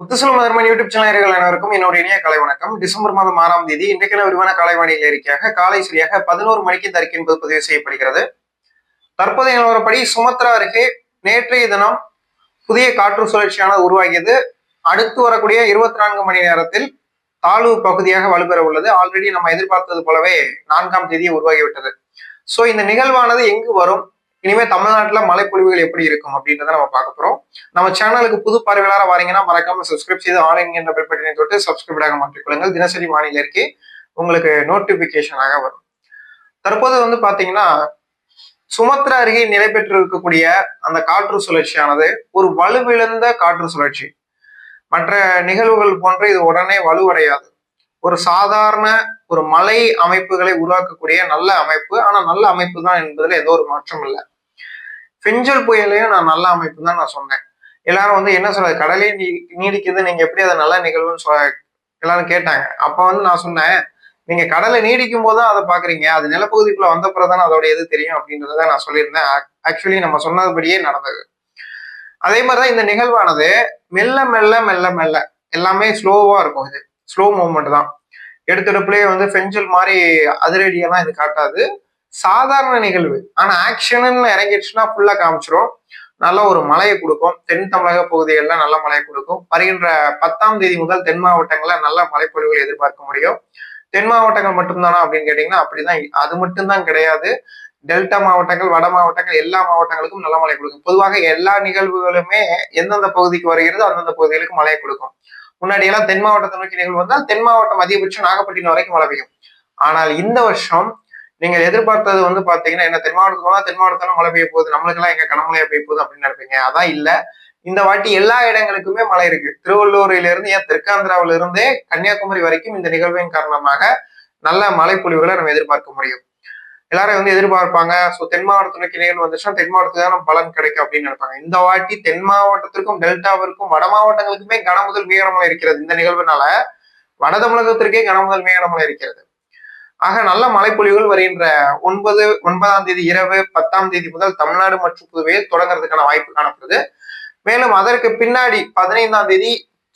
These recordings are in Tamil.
முத்துசுலம் மதர்மன் யூடியூப் சேனல்கள் அனைவருக்கும் என்னுடைய இனிய காலை வணக்கம். டிசம்பர் மாதம் ஆறாம் தேதி இன்றைக்கான விரிவான காலைவாணியில் இருக்கையாக காலை சரியாக பதினோரு மணிக்கு தரிக்க என்பது பதிவு செய்யப்படுகிறது. தற்போதைய நிலவரப்படி சுமத்ரா அருகே நேற்றைய தினம் புதிய காற்று சுழற்சியானது உருவாகியது. அடுத்து வரக்கூடிய இருபத்தி நான்கு மணி நேரத்தில் தாழ்வு பகுதியாக வலுப்பெற உள்ளது. ஆல்ரெடி நம்ம எதிர்பார்த்தது போலவே நான்காம் தேதி உருவாகிவிட்டது. சோ இந்த நிகழ்வானது எங்கு வரும்? இனிமே தமிழ்நாட்டில் மழைப்பொழிவுகள் எப்படி இருக்கும் அப்படின்றத நம்ம பார்க்க போறோம். நம்ம சேனலுக்கு புது பார்வையாளர் வரீங்கன்னா மறக்காம சப்ஸ்கிரைப் செய்து ஆன்லைன் என்ற பெல் தொட்டு சப்ஸ்கிரைப் மாற்றிக்கொள்ளுங்கள் தினசரி வானிலை இருக்கே உங்களுக்கு நோட்டிபிகேஷனாக வரும். தற்போது வந்து பாத்தீங்கன்னா சுமத்ரா அருகே நிலை பெற்று இருக்கக்கூடிய அந்த காற்று சுழற்சியானது ஒரு வலுவிழந்த காற்று சுழற்சி. மற்ற நிகழ்வுகள் போன்று இது உடனே வலுவடையாது. ஒரு சாதாரண ஒரு மலை அமைப்புகளை உருவாக்கக்கூடிய நல்ல அமைப்பு. ஆனா நல்ல அமைப்பு தான் என்பதுல எந்த ஒரு மாற்றம் இல்லை. பெஞ்சல் புயலையும் நான் நல்ல அமைப்பு தான் நான் சொன்னேன். எல்லாரும் வந்து என்ன சொல்றது கடலே நீ நீடிக்குது நீங்க எப்படி அதை நல்ல நிகழ்வுன்னு சொ எல்லாரும் கேட்டாங்க. அப்ப வந்து நான் சொன்னேன் நீங்க கடலை நீடிக்கும் போது தான் அதை பாக்குறீங்க அது நிலப்பகுதிக்குள்ள வந்த பிறகுதான் அதோட எது தெரியும் அப்படின்றத நான் சொல்லியிருந்தேன். ஆக்சுவலி நம்ம சொன்னதுபடியே நடந்தது. அதே மாதிரிதான் இந்த நிகழ்வானது மெல்ல மெல்ல மெல்ல மெல்ல. எல்லாமே ஸ்லோவா இருக்கும் இது. ஸ்லோ மூவ்மெண்ட் தான். எடுத்தெடுப்புலயே வந்து பெஞ்சல் மாதிரி அதிரடியெல்லாம் இது காட்டாது. சாதாரண நிகழ்வு. ஆனா ஆக்ஷனுன்னு இறங்கிடுச்சுன்னா ஃபுல்லா காமிச்சிரும். நல்ல ஒரு மழையை கொடுக்கும். தென் தமிழக பகுதிகளில் நல்ல மழையை கொடுக்கும். வருகின்ற பத்தாம் தேதி முதல் தென் மாவட்டங்களில் நல்ல மழைப்பொழிவுகள் எதிர்பார்க்க முடியும். தென் மாவட்டங்கள் மட்டும்தானா அப்படின்னு கேட்டீங்கன்னா அப்படிதான். அது மட்டும்தான் கிடையாது. டெல்டா மாவட்டங்கள் வட மாவட்டங்கள் எல்லா மாவட்டங்களுக்கும் நல்ல மழை கொடுக்கும். பொதுவாக எல்லா நிகழ்வுகளுமே எந்தெந்த பகுதிக்கு வருகிறதோ அந்தந்த பகுதிகளுக்கு மழையை கொடுக்கும். முன்னாடி எல்லாம் தென் மாவட்டத்தை நோக்கி நிகழ்வு வந்தால் தென் மாவட்டம் அதிகபட்சம் நாகப்பட்டினம் வரைக்கும் மழை பெய்யும். ஆனால் இந்த வருஷம் நீங்கள் எதிர்பார்த்தது வந்து பாத்தீங்கன்னா என்ன தென் மாவட்டத்துல தென் மாவட்டத்துல மழை பெய்ய போகுது நம்மளுக்கெல்லாம் எங்க கனமழையா பெய்ய போகுது அப்படின்னு நினைப்பீங்க. அதான் இல்ல. இந்த வாட்டி எல்லா இடங்களுக்குமே மழை இருக்கு. திருவள்ளூரில இருந்து ஏன் தெற்காந்திராவில இருந்தே கன்னியாகுமரி வரைக்கும் இந்த நிகழ்வின் காரணமாக நல்ல மழை பொழிவுகளை நம்ம எதிர்பார்க்க முடியும். எல்லாரும் வந்து எதிர்பார்ப்பாங்க. ஸோ தென் மாவட்டத்துக்கு நிகழ்வு வந்துச்சுன்னா தென் மாவட்டத்துக்கு தான் பலன் கிடைக்கும் அப்படின்னு நினைப்பாங்க. இந்த வாட்டி தென் மாவட்டத்திற்கும் டெல்டாவிற்கும் வட மாவட்டங்களுக்குமே கனமுதல் மீகனமலை இருக்கிறது இந்த நிகழ்வுனால. வட தமிழகத்திற்கே கனமுதல் மீகனமலை இருக்கிறது. ஆக நல்ல மழைப்பொழிவுகள் வருகின்ற ஒன்பது ஒன்பதாம் தேதி இரவு பத்தாம் தேதி முதல் தமிழ்நாடு மற்றும் புதுவையில் தொடங்குறதுக்கான வாய்ப்பு காணப்படுது. மேலும் அதற்கு பின்னாடி பதினைந்தாம் தேதி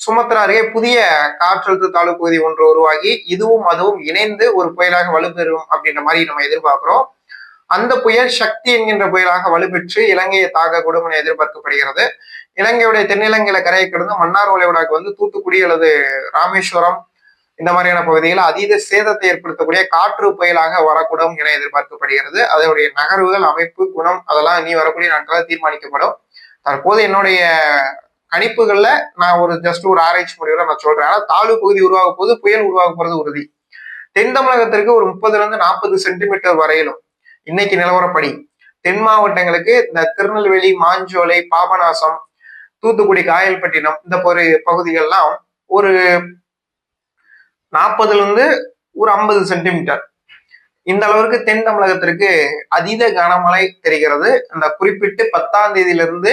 சுமத்ரா அருகே புதிய காற்றழுத்த தாழ்வு பகுதி ஒன்று உருவாகி இதுவும் அதுவும் இணைந்து ஒரு புயலாக வலுப்பெறும் அப்படின்ற மாதிரி நம்ம எதிர்பார்க்கிறோம். அந்த புயல் சக்தி என்கின்ற புயலாக வலுப்பெற்று இலங்கையை தாக்கக்கூடும் என எதிர்பார்க்கப்படுகிறது. இலங்கையுடைய தென்னிலங்கையில கரையை கடந்து மன்னார் வளைகுடாக்கு வந்து தூத்துக்குடி அல்லது ராமேஸ்வரம் இந்த மாதிரியான பகுதிகளில் அதீத சேதத்தை ஏற்படுத்தக்கூடிய காற்று புயலாக வரக்கூடும் என எதிர்பார்க்கப்படுகிறது. அதனுடைய நகர்வுகள் அமைப்பு குணம் அதெல்லாம் இனி வரக்கூடிய நாட்களாக தீர்மானிக்கப்படும். தற்போது என்னுடைய கணிப்புகள்ல நான் ஒரு ஜஸ்ட் ஒரு ஆராய்ச்சி முடிவுல நான் சொல்றேன். ஆனா தாழ்வு பகுதி உருவாக போது புயல் உருவாக போறது உறுதி. தென் தமிழகத்திற்கு ஒரு முப்பதுல இருந்து நாற்பது சென்டிமீட்டர் வரையிலும் இன்னைக்கு நிலவரப்படி தென் மாவட்டங்களுக்கு இந்த திருநெல்வேலி மாஞ்சோலை பாபநாசம் தூத்துக்குடி காயல்பட்டினம் இந்த ஒரு பகுதிகள்லாம் ஒரு நாற்பதுல இருந்து ஒரு ஐம்பது சென்டிமீட்டர். இந்த அளவிற்கு தென் தமிழகத்திற்கு அதீத கனமழை தெரிகிறது. அந்த குறிப்பிட்டு பத்தாம் தேதியிலிருந்து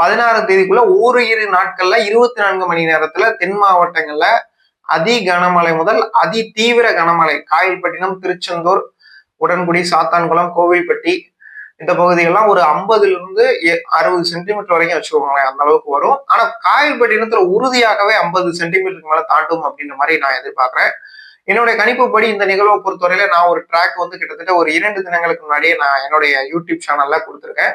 பதினாறாம் தேதிக்குள்ள ஒரு இரு நாட்கள்ல இருபத்தி நான்கு மணி நேரத்துல தென் மாவட்டங்கள்ல அதி கனமழை முதல் அதி தீவிர கனமழை. காயல்பட்டினம் திருச்செந்தூர் உடன்குடி சாத்தான்குளம் கோவில்பட்டி இந்த பகுதிகள்லாம் ஒரு ஐம்பதுல இருந்து அறுபது சென்டிமீட்டர் வரைக்கும் வச்சுக்கோங்களேன் அந்த அளவுக்கு வரும். ஆனா காயல்பட்டினத்துல உறுதியாகவே ஐம்பது சென்டிமீட்டருக்கு மேல தாண்டும் அப்படின்ற மாதிரி நான் எதிர்பார்க்கிறேன். என்னுடைய கணிப்புப்படி இந்த நிகழ்வை பொறுத்தவரையில நான் ஒரு ட்ராக் வந்து கிட்டத்தட்ட ஒரு இரண்டு தினங்களுக்கு முன்னாடியே நான் என்னுடைய யூடியூப் சேனல்ல கொடுத்துருக்கேன்.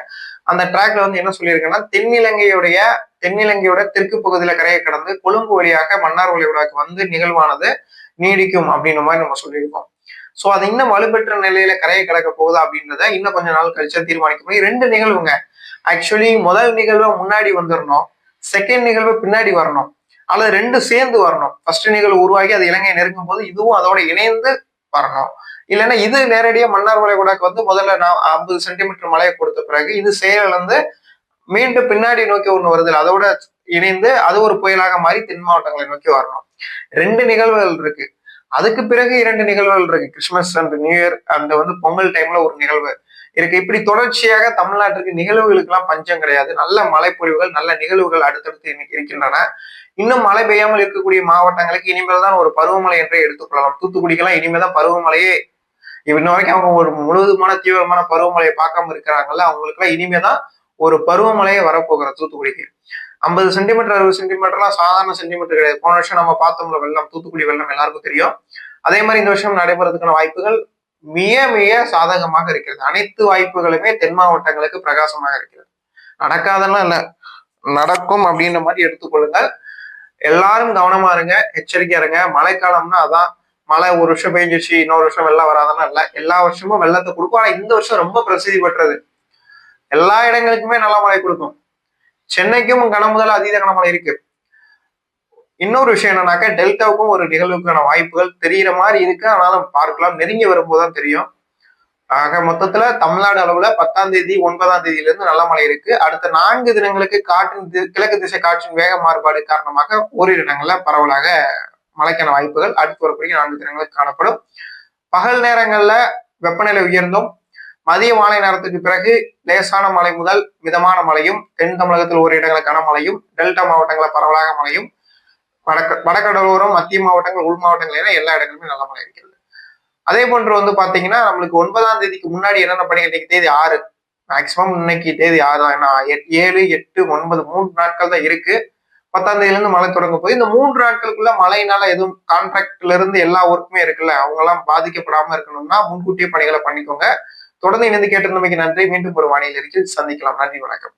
அந்த ட்ராக்ல வந்து என்ன சொல்லியிருக்கேன்னா தென்னிலங்கையுடைய தென்னிலங்கையோட தெற்கு பகுதியில கரையை கடந்து கொழும்பு வழியாக மன்னார் வழிவிடாக்கு வந்து நிகழ்வானது நீடிக்கும் அப்படின்ற மாதிரி நம்ம சொல்லியிருக்கோம். சோ அது இன்னும் வலுப்பெற்ற நிலையில கரையை கடக்க போகுதா அப்படின்றத இன்னும் கொஞ்ச நாள் கழிச்சா தீர்மானிக்க முடியும். ரெண்டு நிகழ்வுங்க. ஆக்சுவலி முதல் நிகழ்வை முன்னாடி வந்துடணும் செகண்ட் நிகழ்வு பின்னாடி வரணும். அல்லது ரெண்டு சேர்ந்து வரணும். ஃபர்ஸ்ட் நிகழ்வு உருவாகி அது இலங்கையை நெருங்கும் போது இதுவும் அதோட இணைந்து வரணும். இல்லைன்னா இது நேரடியாக மன்னார் வளைகுடாக்கு வந்து முதல்ல நான் ஐம்பது சென்டிமீட்டர் மழையை கொடுத்த பிறகு இது செயலிழந்து மீண்டும் பின்னாடி நோக்கி ஒன்று வருது அதோட இணைந்து அது ஒரு புயலாக மாறி தென் மாவட்டங்களை நோக்கி வரணும். ரெண்டு நிகழ்வுகள் இருக்கு. அதுக்கு பிறகு இரண்டு நிகழ்வுகள் இருக்கு. கிறிஸ்மஸ் அண்ட் நியூ இயர் அந்த வந்து பொங்கல் டைம்ல ஒரு நிகழ்வு இருக்கு. இப்படி தொடர்ச்சியாக தமிழ்நாட்டிற்கு நிகழ்வுகளுக்கு எல்லாம் பஞ்சம் கிடையாது. நல்ல மழைப்பொழிவுகள் நல்ல நிகழ்வுகள் அடுத்தடுத்து இன்னைக்கு இருக்கின்றன. இன்னும் மழை பெய்யாமல் இருக்கக்கூடிய மாவட்டங்களுக்கு இனிமேல் தான் ஒரு பருவமழை என்றே எடுத்துக்கொள்ளலாம் தூத்துக்குடிக்கெல்லாம் இனிமேல் தான் பருவமழையே இன்ன வரைக்கும் அவங்க ஒரு முழுவதுமான தீவிரமான பருவமழையை பார்க்காம இருக்கிறாங்கல்ல அவங்களுக்கு எல்லாம் இனிமே தான் ஒரு பருவமழையே வரப்போகிற தூத்துக்குடிக்கு. ஐம்பது சென்டிமீட்டர் அறுபது சென்டிமீட்டர்லாம் சாதாரண சென்டிமீட்டர் கிடையாது. போன வருஷம் நம்ம பார்த்தோம்ல வெள்ளம் தூத்துக்குடி வெள்ளம் எல்லாருக்கும் தெரியும். அதே மாதிரி இந்த வருஷம் நடைபெறதுக்கான வாய்ப்புகள் மிக மிக சாதகமாக இருக்கிறது. அனைத்து வாய்ப்புகளுமே தென் மாவட்டங்களுக்கு பிரகாசமாக இருக்கிறது. நடக்காதெல்லாம் இல்லை. நடக்கும் அப்படின்ற மாதிரி எடுத்துக்கொள்ளுங்கள். எல்லாரும் கவனமா இருங்க எச்சரிக்கையா இருங்க. மழைக்காலம்னா அதான் மழை ஒரு வருஷம் பெஞ்சிச்சு இன்னொரு வருஷம் வெள்ளம் வராதெல்லாம் இல்லை. எல்லா வருஷமும் வெள்ளத்தை கொடுக்கும். ஆனா இந்த வருஷம் ரொம்ப பிரசித்தி பெற்றது. எல்லா இடங்களுக்குமே நல்ல மழை கொடுக்கும். சென்னைக்கும் கனமுதல் அதீத கனமழை இருக்கு. இன்னொரு விஷயம் என்னன்னாக்கா டெல்டாவுக்கும் ஒரு நிகழ்வுக்கான வாய்ப்புகள் தெரிகிற மாதிரி இருக்கு. ஆனாலும் பார்க்கலாம். நெருங்கி வரும்போது தான் தெரியும். ஆக மொத்தத்துல தமிழ்நாடு அளவுல பத்தாம் தேதி ஒன்பதாம் தேதியில இருந்து நல்ல மழை இருக்கு. அடுத்த நான்கு தினங்களுக்கு காற்றின் தி- கிழக்கு திசை காற்றின் வேக மாறுபாடு காரணமாக ஓரிரு இடங்கள்ல பரவலாக மழைக்கான வாய்ப்புகள் அடுத்து வரக்கூடிய நான்கு தினங்களுக்கு காணப்படும். பகல் நேரங்கள்ல வெப்பநிலை உயர்ந்தும். மதிய மாலை நேரத்துக்கு பிறகு லேசான மழை முதல் மிதமான மழையும் தென் தமிழகத்தில் ஒரு இடங்களுக்கான மழையும் டெல்டா மாவட்டங்களில் பரவலாக மழையும். வடக்க வடகடலோரம் மத்திய மாவட்டங்கள் உள் மாவட்டங்கள் என எல்லா இடங்களுமே நல்ல மழை இருக்கிறது. அதே போன்று வந்து பாத்தீங்கன்னா நம்மளுக்கு ஒன்பதாம் தேதிக்கு முன்னாடி என்னென்ன பணிகள் இன்னைக்கு தேதி ஆறு. மேக்சிமம் இன்னைக்கு தேதி ஆறு தான். ஏன்னா எட்- ஏழு எட்டு ஒன்பது மூன்று நாட்கள் தான் இருக்கு. பத்தாம் தேதியில இருந்து மழை தொடங்க போய் இந்த மூன்று நாட்களுக்குள்ள மழையினால எதுவும் கான்ட்ராக்ட்ல இருந்து எல்லா ஒர்க்குமே இருக்குல்ல அவங்க எல்லாம் பாதிக்கப்படாம இருக்கணும்னா முன்கூட்டியே பணிகளை பண்ணிக்கோங்க. தொடர்ந்து இணைந்து கேட்டிருந்தமைக்கு நன்றி. மீண்டும் ஒரு வானிலை அறிக்கையில் சந்திக்கலாம். நன்றி வணக்கம்.